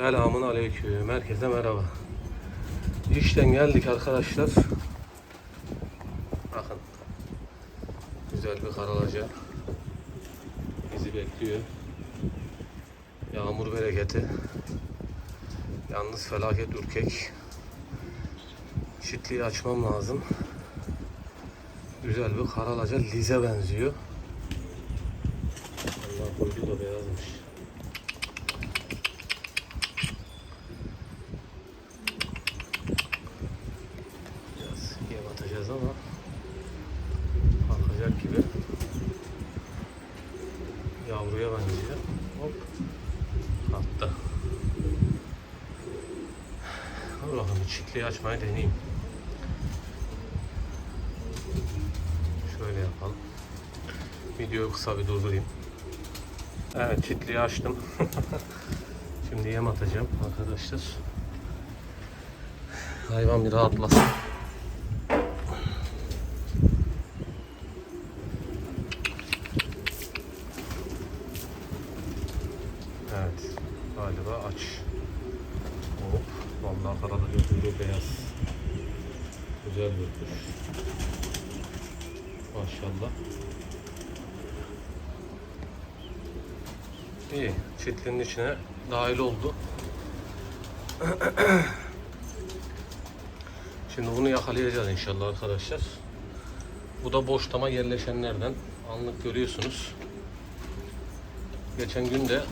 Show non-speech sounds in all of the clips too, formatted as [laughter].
Selamun aleyküm. Herkese merhaba. İşten geldik arkadaşlar. Bakın. Güzel bir karalaca. Bizi bekliyor. Yağmur bereketi. Yalnız felaket ürkek. Çitliği açmam lazım. Güzel bir karalaca lize benziyor. Allah boylu da beyazmış. Biraz yem atacağız ama kalkacak gibi. Yavruya benziyor. Hop. Attı. Dur bakalım bir çiftliği açmayı deneyeyim. Şöyle yapalım. Videoyu kısa bir durdurayım. Evet çiftliği açtım. [laughs] Şimdi yem atacağım arkadaşlar. Hayvan bir rahatlasın. Evet. Galiba aç. Hop. Vallahi karalı gözüyle beyaz. Güzel bir. Maşallah. İyi. Çitlinin içine dahil oldu. [clears throat] Şimdi bunu yakalayacağız inşallah arkadaşlar. Bu da boşlama yerleşenlerden. Anlık görüyorsunuz. Geçen gün de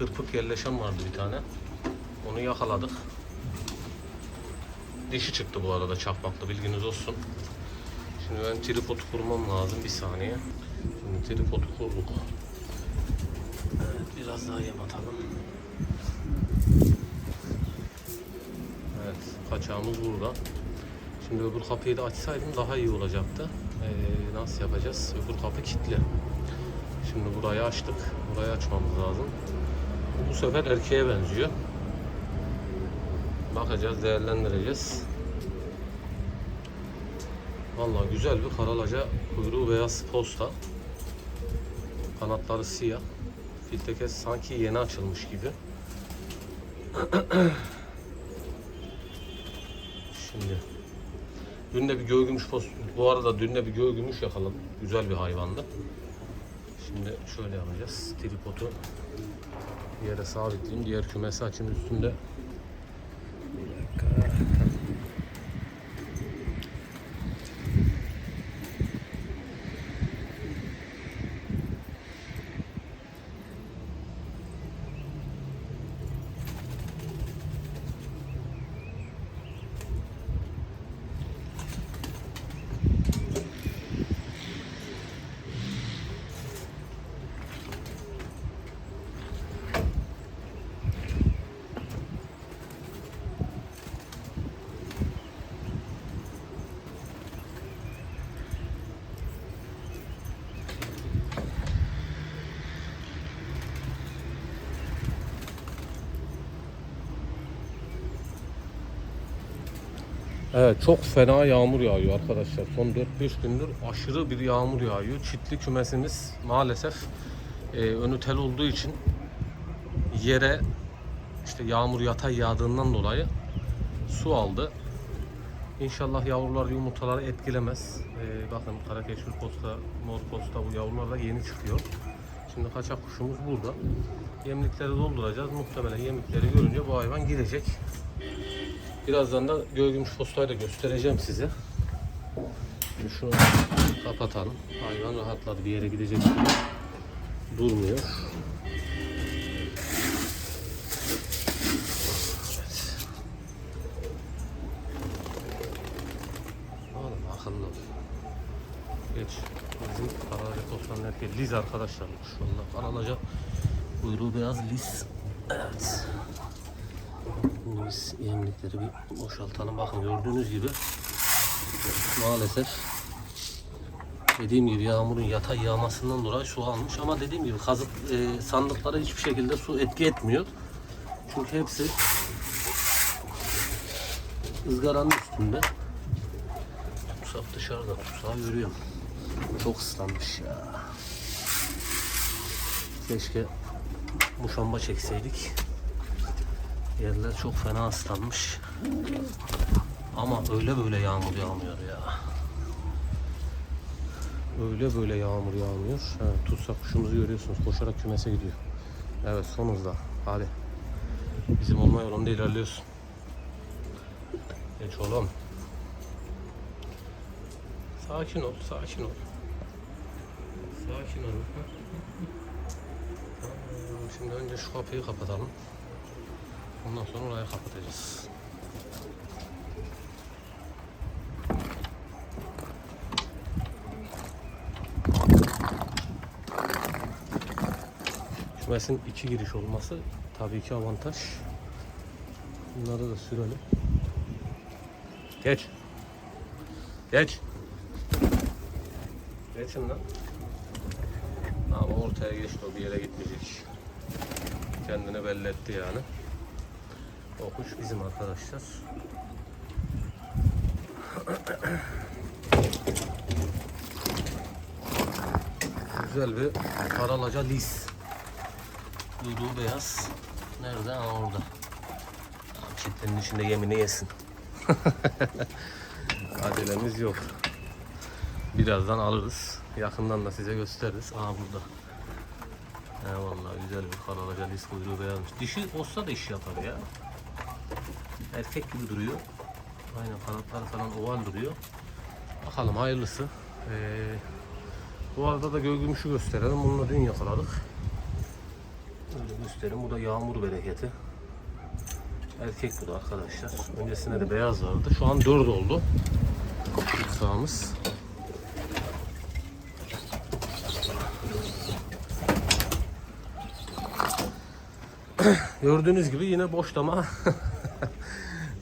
kırpık yerleşen vardı bir tane. Onu yakaladık. Dişi çıktı bu arada çakmaklı bilginiz olsun. Şimdi ben tripod kurmam lazım bir saniye. Şimdi tripodu kurduk. Evet biraz daha yem atalım. Evet kaçağımız burada. Şimdi öbür kapıyı da açsaydım daha iyi olacaktı. Ee, nasıl yapacağız? Öbür kapı kilitli. Şimdi burayı açtık. Burayı açmamız lazım. Bu sefer erkeğe benziyor. Bakacağız, değerlendireceğiz. Vallahi güzel bir karalaca kuyruğu beyaz posta. Kanatları siyah. Filtekes sanki yeni açılmış gibi. [clears throat] Şimdi dün de bir göğgümüş post bu arada dün de bir göğgümüş yakaladım. Güzel bir hayvandı. Şimdi şöyle yapacağız. Tripodu yere sabitleyeyim. Diğer kümesi açın üstünde. Bir dakika. Evet çok fena yağmur yağıyor arkadaşlar. Son 4-5 gündür aşırı bir yağmur yağıyor. Çitli kümesimiz maalesef e, önü tel olduğu için yere işte yağmur yatay yağdığından dolayı su aldı. İnşallah yavrular yumurtaları etkilemez. E, bakın karakeşir posta, mor posta bu yavrular da yeni çıkıyor. Şimdi kaçak kuşumuz burada. Yemlikleri dolduracağız. Muhtemelen yemlikleri görünce bu hayvan girecek. Birazdan da gölgümüş postayı da göstereceğim size. Şimdi şunu kapatalım. Hayvan rahatladı bir yere gidecek gibi durmuyor. Akıllı. Geç. Bizim postanın erkeği Liz arkadaşlar. Şu anda Karalaca kuyruğu beyaz Liz. Evet. Biz yemlikleri bir boşaltalım. Bakın gördüğünüz gibi maalesef dediğim gibi yağmurun yatay yağmasından dolayı su almış ama dediğim gibi kazık e, sandıklara hiçbir şekilde su etki etmiyor. Çünkü hepsi ızgaranın üstünde. Tutsak dışarıda tutsağı görüyorum. Çok ıslanmış ya. Keşke muşamba çekseydik. Yerler çok fena ıslanmış. Ama öyle böyle yağmur yağmıyor ya. Öyle böyle yağmur yağmıyor. Evet, tutsak kuşumuzu görüyorsunuz. Koşarak kümese gidiyor. Evet son hızla. Hadi. Bizim olma yolunda ilerliyorsun. Geç oğlum. Sakin ol, sakin ol. Sakin ol. Şimdi önce şu kapıyı kapatalım. Ondan sonra orayı kapatacağız. Kümesin iki giriş olması tabii ki avantaj. Bunları da sürelim. Geç. Geç. Geçin lan. Ama ortaya geçti o bir yere gitmeyecek. Kendini belli etti yani. O kuş bizim arkadaşlar. Güzel bir karalaca lis. Duyduğu beyaz. Nerede? Ha orada. Çitlerin içinde yemini yesin. [laughs] Acelemiz yok. Birazdan alırız. Yakından da size gösteririz. Aa burada. He vallahi güzel bir karalaca lis kuyruğu beyazmış. Dişi olsa da iş yapar ya. Erkek gibi duruyor. Aynen kanatları falan oval duruyor. Bakalım hayırlısı. Ee, bu arada da gölgümüşü gösterelim. Bununla dün yakaladık. Öyle göstereyim. Bu da yağmur bereketi. Erkek bu da arkadaşlar. Öncesinde de beyaz vardı. Şu an 4 oldu. Sağımız. [clears throat] Gördüğünüz gibi yine boşlama [laughs]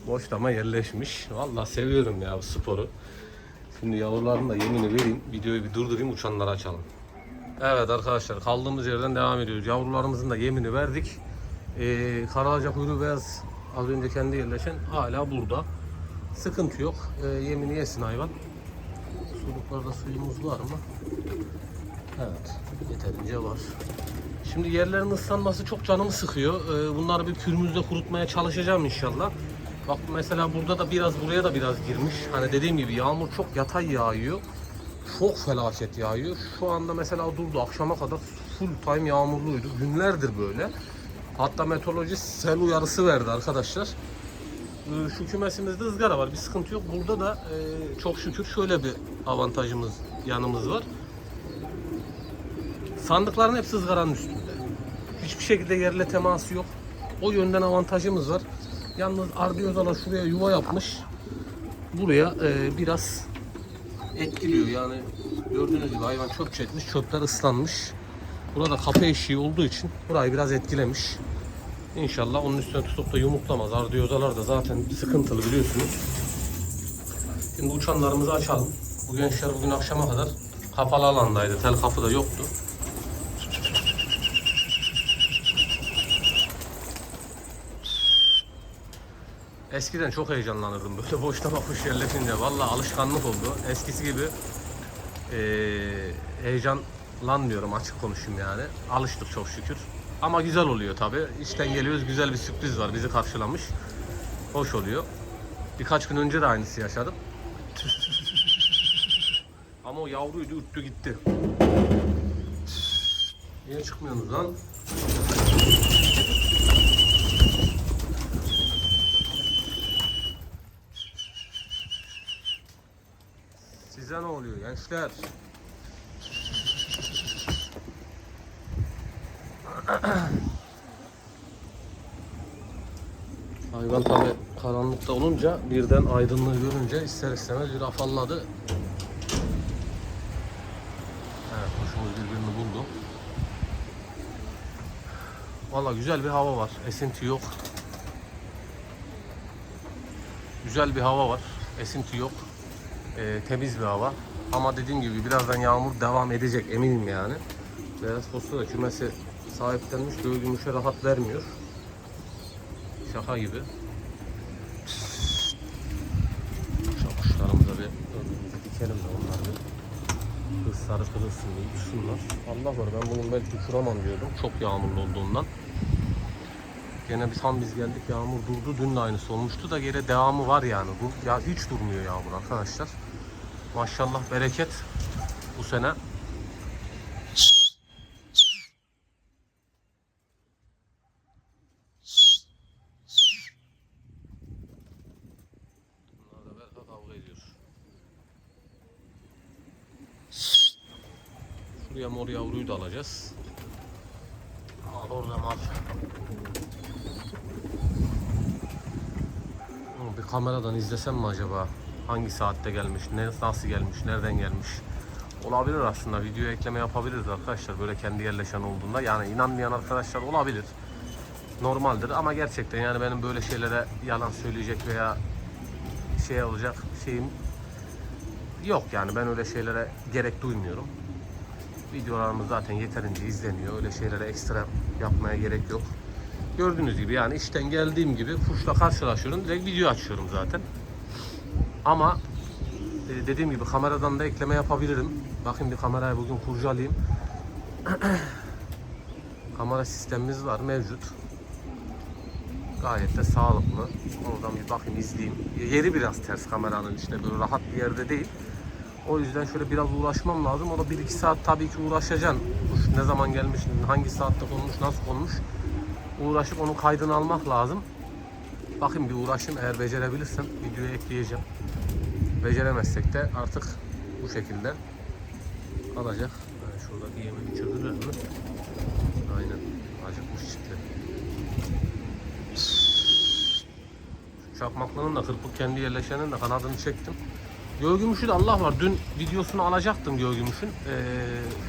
boşlama yerleşmiş. Vallahi seviyorum ya bu sporu. Şimdi yavruların da yemini vereyim. Videoyu bir durdurayım uçanları açalım. Evet arkadaşlar kaldığımız yerden devam ediyoruz. Yavrularımızın da yemini verdik. Ee, Karalaca kuyruğu beyaz az önce kendi yerleşen hala burada. Sıkıntı yok. Ee, yemini yesin hayvan. Suluklarda suyumuz var mı? Evet. Yeterince var. Şimdi yerlerin ıslanması çok canımı sıkıyor. Ee, bunları bir pürmüzle kurutmaya çalışacağım inşallah. Bak mesela burada da biraz buraya da biraz girmiş. Hani dediğim gibi yağmur çok yatay yağıyor. Çok felaket yağıyor. Şu anda mesela durdu akşama kadar full time yağmurluydu. Günlerdir böyle. Hatta meteorolojist sel uyarısı verdi arkadaşlar. Ee, Şu kümesimizde ızgara var. Bir sıkıntı yok. Burada da e, çok şükür şöyle bir avantajımız yanımız var. Sandıkların hepsi ızgaranın üstünde. Hiçbir şekilde yerle teması yok. O yönden avantajımız var. Yalnız ardiyozalar şuraya yuva yapmış. Buraya e, biraz etkiliyor. Yani gördüğünüz gibi hayvan çöp çekmiş. Çöpler ıslanmış. Burada kapı eşiği olduğu için burayı biraz etkilemiş. İnşallah onun üstüne tutup da yumurtlamaz. Ardiyozalar da zaten sıkıntılı biliyorsunuz. Şimdi uçanlarımızı açalım. Bu gençler bugün akşama kadar kapalı alandaydı. Tel kapı da yoktu. Eskiden çok heyecanlanırdım böyle [laughs] boşta kuş yerleşince. Vallahi alışkanlık oldu. Eskisi gibi eee heyecanlanmıyorum açık konuşayım yani. Alıştık çok şükür. Ama güzel oluyor tabi. İşten geliyoruz güzel bir sürpriz var bizi karşılamış. Hoş oluyor. Birkaç gün önce de aynısı yaşadım. [laughs] Ama o yavruydu ürktü gitti. Niye çıkmıyorsunuz lan? Size ne oluyor gençler? Hayvan tabi karanlıkta olunca birden aydınlığı görünce ister istemez bir afalladı. Evet kuşumuz birbirini buldu. Valla güzel bir hava var. Esinti yok. Güzel bir hava var. Esinti yok. Ee, temiz bir hava. Ama dediğim gibi birazdan yağmur devam edecek eminim yani. Beyaz posta da kümesi sahiplenmiş. Göğü gümüşe rahat vermiyor. Şaka gibi. Şu kuşlarımıza bir önümüze dikelim de onlar bir kızları kırılsın diye uçsunlar. Allah var ben bunun belki uçuramam diyordum. Çok yağmurlu olduğundan. Gene bir tam biz geldik yağmur durdu. Dün de aynısı olmuştu da gene devamı var yani. Bu ya hiç durmuyor yağmur arkadaşlar. Maşallah bereket bu sene. Şuraya mor yavruyu da alacağız. Al oradan al. Bir kameradan izlesem mi acaba? Hangi saatte gelmiş, ne, nasıl gelmiş, nereden gelmiş? Olabilir aslında. Video ekleme yapabiliriz arkadaşlar. Böyle kendi yerleşen olduğunda. Yani inanmayan arkadaşlar olabilir. Normaldir ama gerçekten yani benim böyle şeylere yalan söyleyecek veya şey olacak şeyim yok yani ben öyle şeylere gerek duymuyorum. Videolarımız zaten yeterince izleniyor. Öyle şeylere ekstra yapmaya gerek yok. Gördüğünüz gibi yani işten geldiğim gibi kuşla karşılaşıyorum. Direkt video açıyorum zaten. Ama e, dediğim gibi kameradan da ekleme yapabilirim. Bakın bir kamerayı bugün kurcalayayım. [clears throat] Kamera sistemimiz var mevcut. Gayet de sağlıklı. Oradan bir bakayım izleyeyim. Yeri biraz ters kameranın işte böyle rahat bir yerde değil. O yüzden şöyle biraz uğraşmam lazım. O da 1-2 saat tabii ki uğraşacaksın. Kuş ne zaman gelmiş, hangi saatte konmuş, nasıl konmuş. Uğraşıp onun kaydını almak lazım. Bakayım bir uğraşayım. Eğer becerebilirsem videoya ekleyeceğim. Beceremezsek de artık bu şekilde kalacak. Yani şuradaki yemi bitirdiler mi? Aynen. Acıkmış çiftli. Çakmaklının da kırpık kendi yerleşenin de kanadını çektim. Göğgümüşü de Allah var. Dün videosunu alacaktım Göğgümüş'ün. Ee,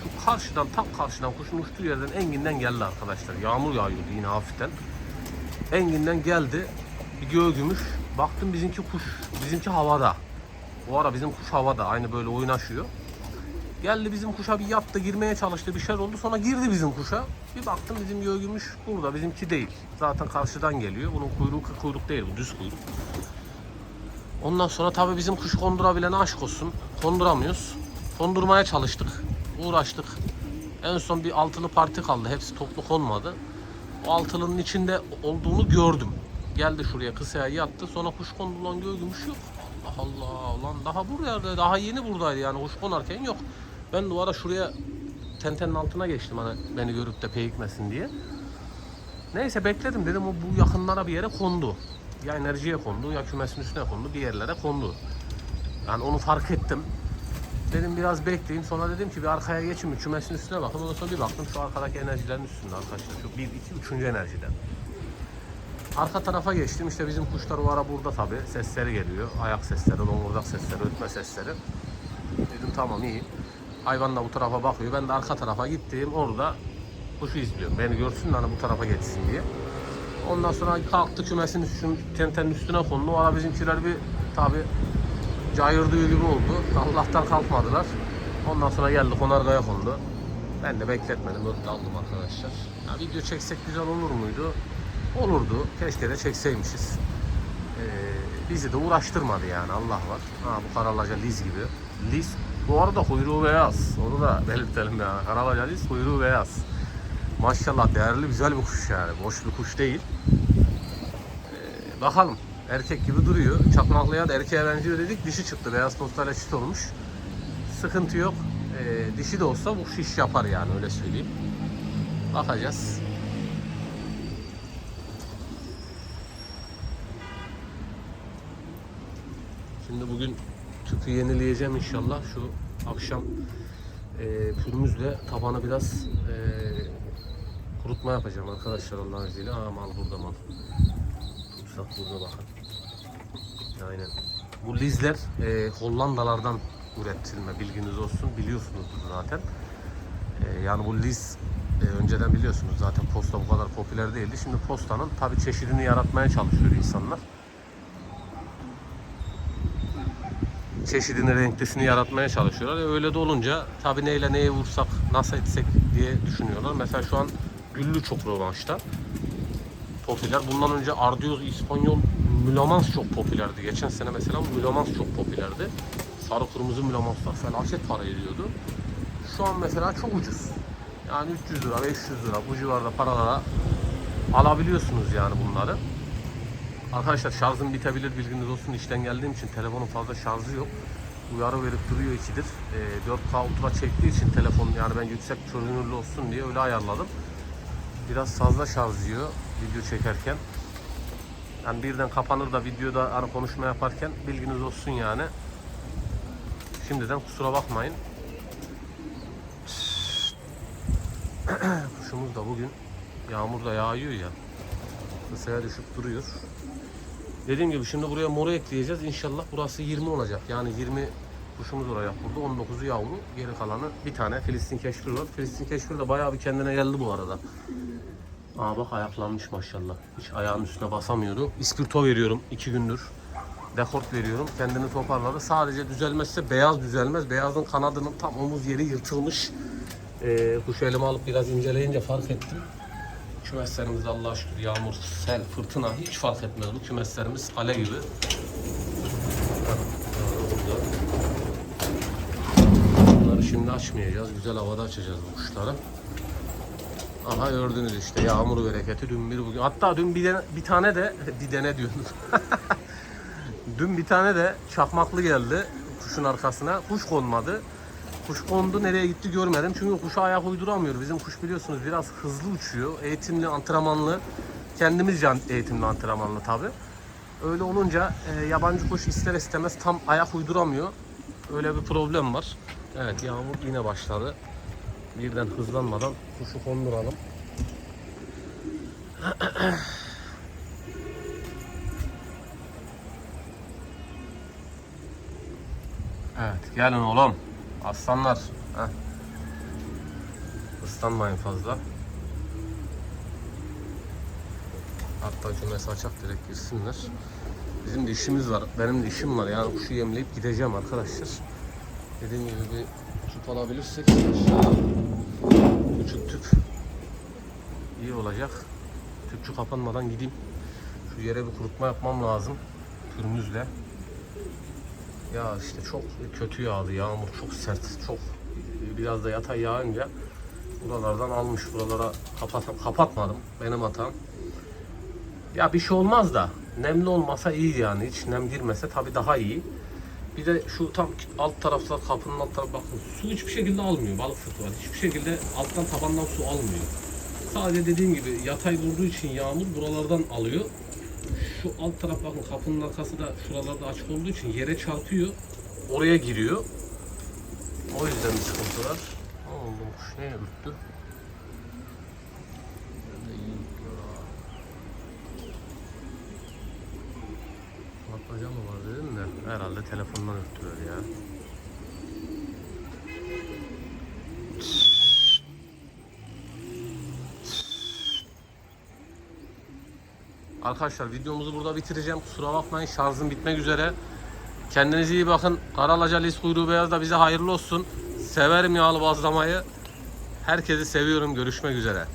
şu karşıdan tam karşıdan kuşun uçtuğu yerden Engin'den geldi arkadaşlar. Yağmur yağıyordu yine hafiften. Engin'den geldi. Bir Göğgümüş. Baktım bizimki kuş, bizimki havada. Bu ara bizim kuş havada. Aynı böyle oynaşıyor. Geldi bizim kuşa bir yattı, girmeye çalıştı, bir şey oldu. Sonra girdi bizim kuşa. Bir baktım bizim göğgümüş burada, bizimki değil. Zaten karşıdan geliyor. Bunun kuyruğu kuyruk değil, bu düz kuyruk. Ondan sonra tabii bizim kuş kondurabilene aşk olsun. Konduramıyoruz. Kondurmaya çalıştık. Uğraştık. En son bir altılı parti kaldı. Hepsi toplu konmadı. O altılının içinde olduğunu gördüm. Geldi şuraya kısaya yattı. Sonra kuş kondurulan göğgümüş yok. Allah Allah. Ulan daha buraya daha yeni buradaydı yani kuş konarken yok. Ben duvara şuraya tentenin altına geçtim hani beni görüp de peyikmesin diye. Neyse bekledim dedim o bu yakınlara bir yere kondu. Ya enerjiye kondu ya kümesin üstüne kondu bir yerlere kondu. Yani onu fark ettim. Dedim biraz bekleyeyim sonra dedim ki bir arkaya geçin bir kümesin üstüne bakın. Ondan sonra bir baktım şu arkadaki enerjilerin üstünde arkadaşlar. Şu bir, iki, üçüncü enerjiden. Arka tarafa geçtim işte bizim kuşlar o burada tabi sesleri geliyor. Ayak sesleri, longurdak sesleri, ötme sesleri. Dedim tamam iyi. Hayvan da bu tarafa bakıyor. Ben de arka tarafa gittim orada kuşu izliyorum. Beni görsün hani bu tarafa geçsin diye. Ondan sonra kalktı kümesin tentenin üstüne kondu. O ara bizimkiler bir tabi cayırdığı gibi oldu. Allah'tan kalkmadılar. Ondan sonra geldi konargaya kondu. Ben de bekletmedim. Öyle aldım arkadaşlar. Ya video çeksek güzel olur muydu? Olurdu. Keşke de çekseymişiz. Ee, bizi de uğraştırmadı yani Allah var. Ha bu karalaca Liz gibi. Liz bu arada kuyruğu beyaz. Onu da belirtelim ya. Karalaca Liz kuyruğu beyaz. Maşallah değerli güzel bir kuş yani. Boş bir kuş değil. Ee, bakalım. Erkek gibi duruyor. Çakmaklıya da erkeğe benziyor dedik. Dişi çıktı. Beyaz postayla çift olmuş. Sıkıntı yok. Ee, dişi de olsa bu kuş iş yapar yani öyle söyleyeyim. Bakacağız. Şimdi bugün tüpü yenileyeceğim inşallah. Şu akşam e, pürmüzle tabanı biraz e, kurutma yapacağım arkadaşlar Allah'ın izniyle. Aa mal burada mal. Tutsak burada bakın. Aynen. Bu lizler e, Hollandalardan üretilme bilginiz olsun. Biliyorsunuzdur zaten. E, yani bu liz e, önceden biliyorsunuz zaten posta bu kadar popüler değildi. Şimdi postanın tabi çeşidini yaratmaya çalışıyor insanlar. Çeşidini, renklisini yaratmaya çalışıyorlar. E öyle de olunca tabii neyle neye vursak, nasıl etsek diye düşünüyorlar. Mesela şu an güllü çok rövanşta. Popüler. Bundan önce Ardios İspanyol Mülamans çok popülerdi. Geçen sene mesela Mülamans çok popülerdi. Sarı kırmızı Mülamanslar felaket para ediyordu. Şu an mesela çok ucuz. Yani 300 lira, 500 lira bu civarda paralara alabiliyorsunuz yani bunları. Arkadaşlar şarjım bitebilir bilginiz olsun. İşten geldiğim için telefonun fazla şarjı yok. Uyarı verip duruyor ikidir. Ee, 4K Ultra çektiği için telefon yani ben yüksek çözünürlü olsun diye öyle ayarladım. Biraz fazla şarj video çekerken. Yani birden kapanır da videoda hani konuşma yaparken bilginiz olsun yani. Şimdiden kusura bakmayın. [clears throat] Kuşumuz da bugün yağmur da yağıyor ya. Kısaya düşüp duruyor. Dediğim gibi şimdi buraya moru ekleyeceğiz. İnşallah burası 20 olacak. Yani 20 kuşumuz olacak burada. 19'u yavru. Geri kalanı bir tane Filistin keşfir var. Filistin keşfir de bayağı bir kendine geldi bu arada. Aa bak ayaklanmış maşallah. Hiç ayağının üstüne basamıyordu. İspirto veriyorum 2 gündür. Dekort veriyorum. Kendini toparladı. Sadece düzelmezse beyaz düzelmez. Beyazın kanadının tam omuz yeri yırtılmış. Ee, kuşu elime alıp biraz inceleyince fark ettim. Kümeslerimizde Allah'a şükür yağmur, sel, fırtına hiç fark etmez. Bu kümeslerimiz kale gibi. Bunları şimdi açmayacağız. Güzel havada açacağız bu kuşları. Aha gördünüz işte yağmur bereketi dün bir bugün. Hatta dün bir, dene- bir tane de [laughs] bir dene diyorum. [laughs] dün bir tane de çakmaklı geldi kuşun arkasına. Kuş konmadı. Kuş kondu nereye gitti görmedim. Çünkü kuşa ayak uyduramıyor. Bizim kuş biliyorsunuz biraz hızlı uçuyor. Eğitimli, antrenmanlı. Kendimizce eğitimli, antrenmanlı tabi. Öyle olunca e, yabancı kuş ister istemez tam ayak uyduramıyor. Öyle bir problem var. Evet yağmur yine başladı. Birden hızlanmadan kuşu konduralım. [clears throat] Evet gelin oğlum. Aslanlar. Heh. Islanmayın fazla. Hatta kümes açak direkt girsinler. Bizim de işimiz var. Benim de işim var. Yani kuşu yemleyip gideceğim arkadaşlar. Dediğim gibi bir tüp alabilirsek küçük tüp iyi olacak. Tüpçü kapanmadan gideyim. Şu yere bir kurutma yapmam lazım. Pürmüzle. Ya işte çok kötü yağdı yağmur çok sert çok biraz da yatay yağınca buralardan almış buralara kapat kapatmadım benim hatam. Ya bir şey olmaz da nemli olmasa iyi yani hiç nem girmese tabii daha iyi. Bir de şu tam alt taraflar kapının alt tarafı bakın su hiçbir şekilde almıyor balık sırtı var. Hiçbir şekilde alttan tabandan su almıyor. Sadece dediğim gibi yatay vurduğu için yağmur buralardan alıyor. Şu alt taraf bakın kapının arkası da şuralarda açık olduğu için yere çarpıyor. Oraya giriyor. O yüzden bir sıkıntı var. Ne bu kuş ürküyor ha. Patlıcan mı var dedim de herhalde telefondan ürktüler ya. Arkadaşlar videomuzu burada bitireceğim. Kusura bakmayın şarjım bitmek üzere. Kendinize iyi bakın. Karalaca lis kuyruğu beyaz da bize hayırlı olsun. Severim yağlı bazlamayı. Herkesi seviyorum. Görüşmek üzere.